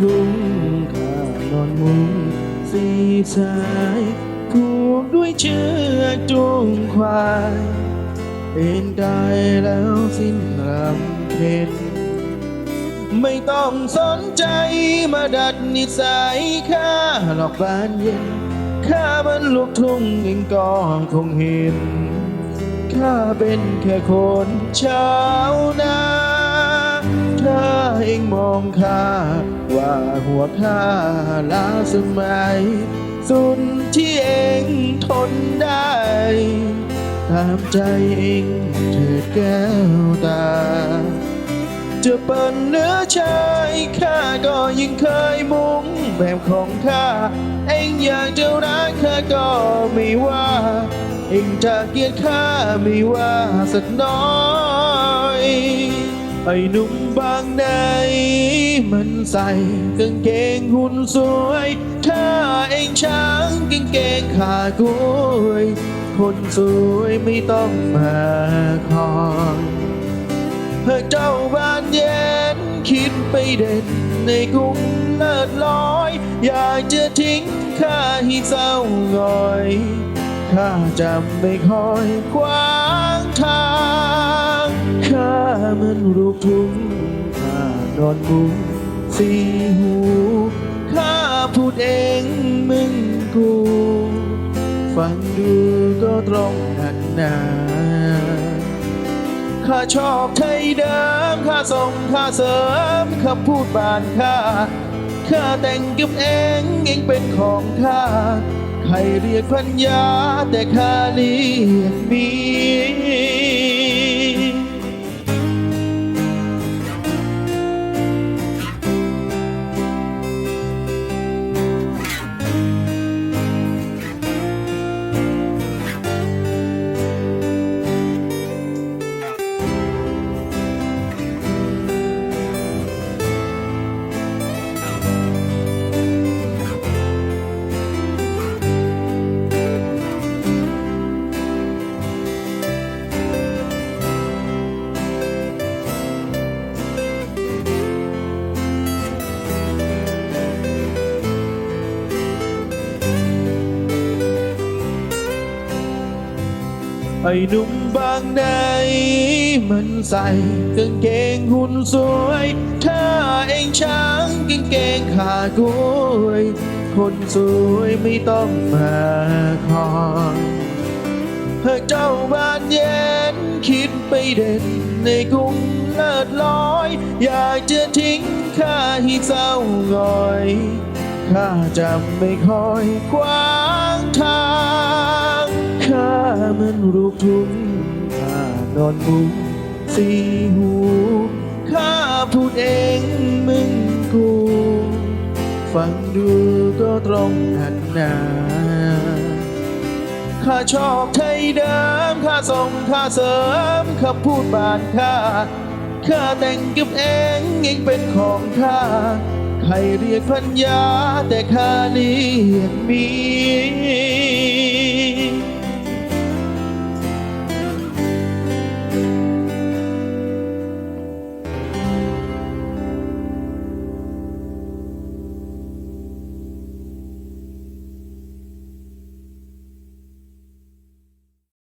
ทุ่งข้านอนมุงสีสายผูกด้วยเชือกจูงควายเป็นกายแล้วสิ้นรำเพ็ญไม่ต้องสนใจมาดัดนิสัยข้าหรอกบานเย็นข้ามันลูกทุ่งเองก็คงเห็นข้าเป็นแค่คนชาวนา องมองข้าว่าหัวข้าล้าสมัย สุดที่เองทนได้ ตามใจเองเถิดแก้วตา จะเป็นเนื้อชายข้าก็ยิ่งเคยมุ่งแบบของข้า เองอยากจะรักข้าก็ไม่ว่า เองจะเกลียดข้าไม่ว่าสักน้อย ไอ้หนุ่มบางในมันใส่กางเกงหุ่นสวยถ้าเองช้างกางเกงขากล้วยคนสวยไม่ต้องมาคอยหากเจ้าบ้านเย็นคิดไปเด่นในกรุงเลิศลอย อยากจะทิ้งข้าให้เศร้าหงอย ข้าจะไม่คอยขวางทาง มันลูกทุ่งข้านอนมุงสีหูข้าพูดเองมึงกูฟังดูก็ตรงกันนาข้าชอบไทยเดิมข้าส่งข้าเสริมคำพูดบานข้าข้าแต่งกับเองเองเป็นของข้าใครเรียกพัญญาแต่ข้าเรียกมี ไอ้หนุ่มบางในมันใส่กางเกงหุ่นสวยถ้าเองช้างกางเกงขากล้วยคนสวยไม่ต้องมาคอยหากเจ้าบ้านเย็นคิดไปเด่นในกรุงเลิศลอย อยากจะทิ้งข้าให้เศร้าหงอย ข้าจะไม่คอยขวางทาง ข้ามันลูกทุ่งข้านอนมุงสีหูข้าพูดเองมึงกู ฟังดูก็ตรงกันหนาข้าชอบไทยเดิมข้าส่งข้าเสริมคำพูดบานข้าข้าแต่งกับเองเองเป็นของข้าใครเรียกพัญญาแต่ข้าเรียกเมี